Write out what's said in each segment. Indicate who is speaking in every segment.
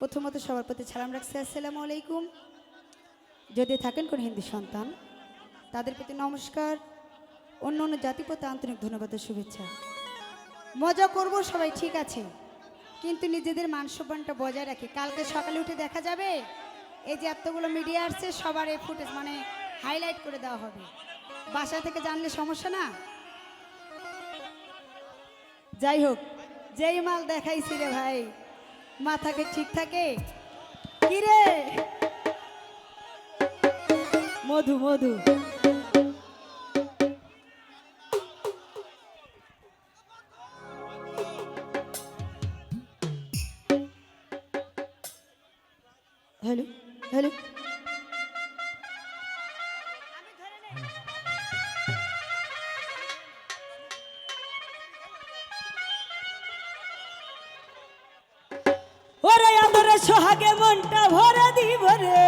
Speaker 1: প্রথমত সবার প্রতি সালাম রাখছি, আসসালামু আলাইকুম। যদি থাকেন কোন হিন্দি সন্তান, তাদের প্রতি নমস্কার, অন্য অন্য জাতি প্রতি আন্তরিক ধন্যবাদ শুভেচ্ছা। মজা করব, সবাই ঠিক আছে। কিন্তু নিজেদের মানসম্মানটা বজায় রাখি। কালকে সকালে উঠে দেখা যাবে, এই যে এতগুলো মিডিয়া আসছে, সবার এই ফুটেজ মানে হাইলাইট করে দেওয়া হবে। বাসা থেকে জানলে সমস্যা না? যাই হোক, যেই মাল দেখাইছি রে ভাই মাথাকে ঠিক থাকে? কিরে? মধু মধু। Hello hello. সোহাগে মনটা ভরা দিব রে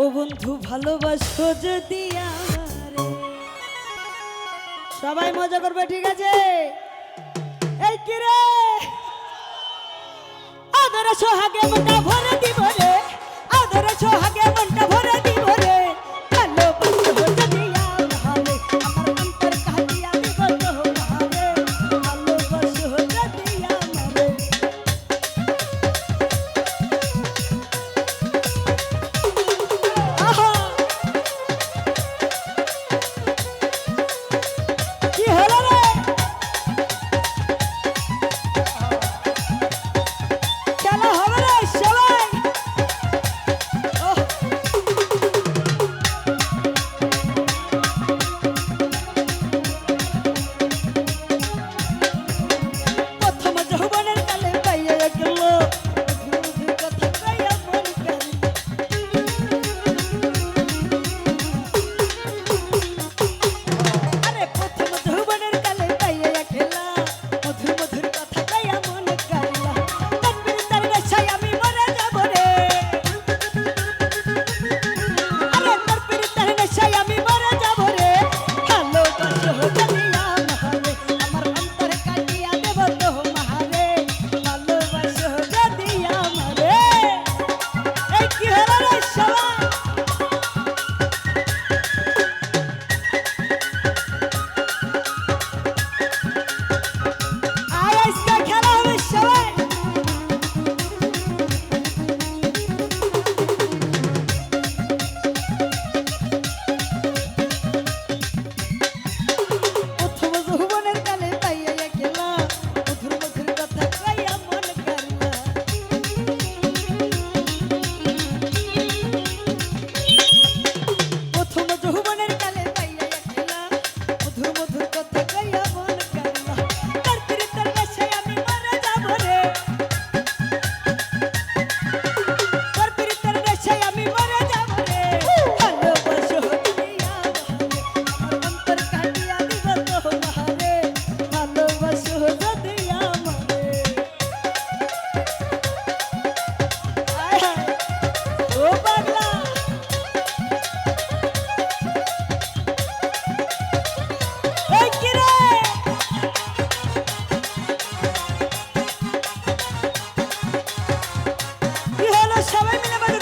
Speaker 1: ও বন্ধু, ভালোবাসো যদি আমারে। সবাই মজা করবে, ঠিক আছে? এই কিরে আদর সোহাগে মনটা ভরা দিব রে আদর সোহাগে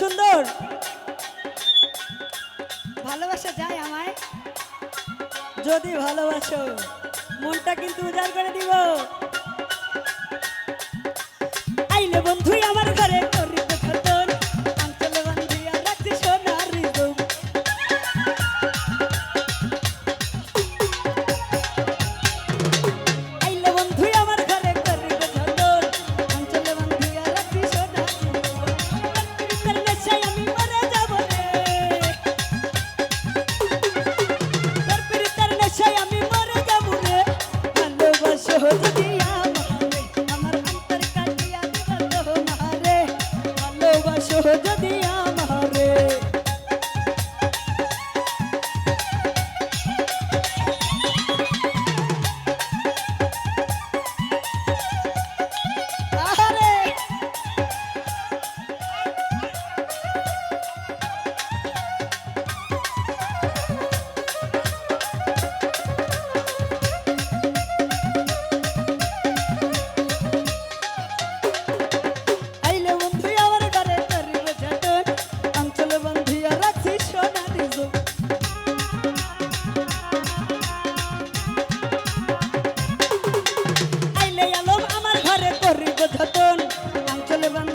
Speaker 1: সুন্দর। ভালোবাসা যায় আমায়।
Speaker 2: যদি ভালোবাসো মনটা কিন্তু উজাড় করে দিব। আইলে বন্ধুই আমার যদি আমারে